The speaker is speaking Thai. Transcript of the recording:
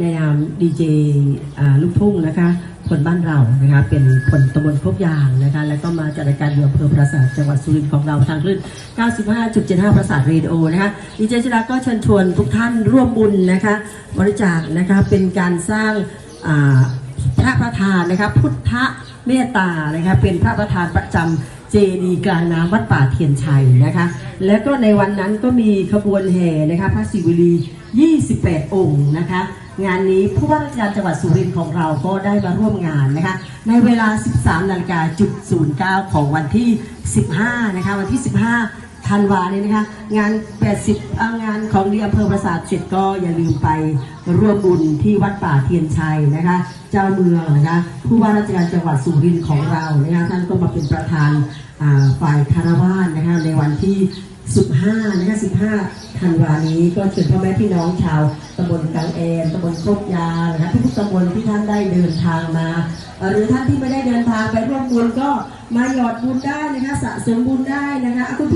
ในนามดีเจลูกทุ่งนะคะ คนบ้านเรานะคะเป็นคนตำบลโคกยางนะคะแล้วก็มาจัดรายการเรืออำเภอปราสาทจังหวัดสุรินทร์ของเราทางคลื่น 95.75 ประสาทเรดิโอนะคะดีเจชลาก็เชิญชวนทุกท่านร่วมบุญนะคะบริจาคนะคะเป็นการสร้างอ่า ระประธานนะคะพุทธเมตตานะคะเป็นพระประธานประจำเจดีย์กลางน้ำวัดป่าเทียนชัยนะคะ แล้วก็ในวันนั้นก็มีขบวนแห่นะคะพระศิวลี 28 องค์นะคะ งานนี้ผู้ว่าราชการจังหวัดสุรินทร์ของเราก็ได้มาร่วมงานนะคะ ในเวลา 13นาฬิกาจุด09 ของวันที่ 15 นะคะ วันที่ 15 ธันวาเนี่ยนะคะ งาน 80งานของดีอำเภอปราสาทเสร็จก็อย่าลืมไปร่วมบุญที่วัดป่าเทียนชัยนะคะ เจ้าเมืองนะคะผู้ว่าราชการจังหวัดสุรินทร์ของเรานะคะท่านก็มาเป็นประธานฝ่ายคารวานนะคะในวันที่ 15นะคะ15ธันวานี้ก็เชิญพ่อแม่พี่น้องชาวตำบลกังเอนตำบลโคกยานะคะทุกๆตำบลที่ท่านได้เดินทางมา หรือท่านที่ไม่ได้เดินทางไปร่วมบุญก็มาหยอดบุญได้นะคะสะสมบุญได้นะคะคุณ